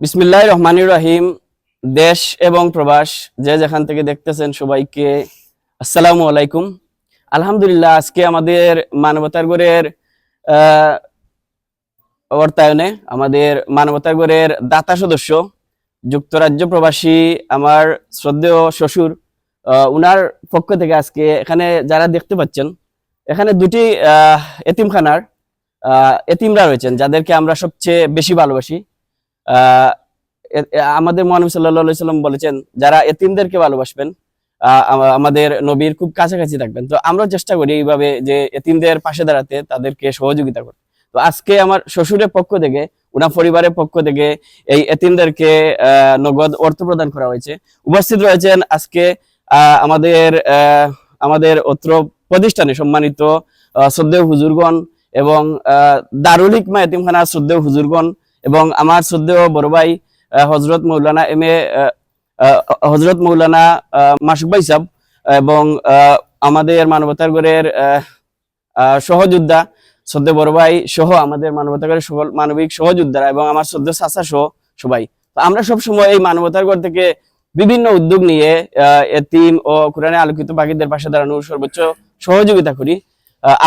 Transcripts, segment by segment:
বিসমিল্লাহ রহমানির রহিম দেশ এবং প্রবাস, যে যেখান থেকে দেখতেছেন সবাইকে আসসালামু আলাইকুম। আলহামদুলিল্লাহ, আজকে আমাদের মানবতার গড়ের অর্থায়নে আমাদের মানবতার গড়ের দাতা সদস্য, যুক্তরাজ্য প্রবাসী আমার শ্রদ্ধেয় শ্বশুর উনার পক্ষ থেকে আজকে এখানে যারা দেখতে পাচ্ছেন, এখানে দুটি এতিমখানার এতিমরা রয়েছেন, যাদেরকে আমরা সবচেয়ে বেশি ভালোবাসি। আমাদের মহানবী সাল্লাম বলেছেন যারা এতিমদেরকে ভালোবাসবেন আমাদের নবীর খুব কাছাকাছি থাকবেন। তো আমরা চেষ্টা করি এইভাবে যে এতিমদের পাশে দাঁড়াতে তাদেরকে সহযোগিতা করতে। তো আজকে আমার শ্বশুরের পক্ষ থেকে ওনার পরিবারের পক্ষ থেকে এই এতিমদেরকে নগদ অর্থ প্রদান করা হয়েছে। উপস্থিত রয়েছেন আজকে আমাদের আমাদের অত্র প্রতিষ্ঠানে সম্মানিত শ্রদ্ধেয় হুজুরগণ এবং আহ, দারুল হিকমা এতিমখানা শ্রদ্ধেয় হুজুরগণ এবং আমার শ্রদ্ধেয় বড় ভাই হজরত মৌলানা এম এ হজরত মৌলানা মাসুক ভাই সাহেব এবং আমাদের মানবতার গড়ের সহযোদ্ধা শ্রদ্ধে বড় ভাই সহ আমাদের মানবতার গড়ের সকল মানবিক সহযোদ্ধারা এবং আমার শ্রদ্ধে চাচা সহ সবাই। আমরা সব সময় এই মানবতার গড় থেকে বিভিন্ন উদ্যোগ নিয়ে এতিম ও কোরআনে আলোকিত বাকিদের পাশে দাঁড়ানোর সর্বোচ্চ সহযোগিতা করি।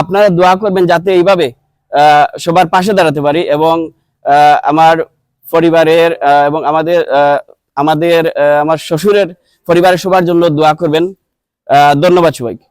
আপনারা দোয়া করবেন যাতে এইভাবে সবার পাশে দাঁড়াতে পারি এবং আমার পরিবারের এবং আমাদের আমাদের আমার শ্বশুরের পরিবারের সবার জন্য দোয়া করবেন। ধন্যবাদ সবাইকে।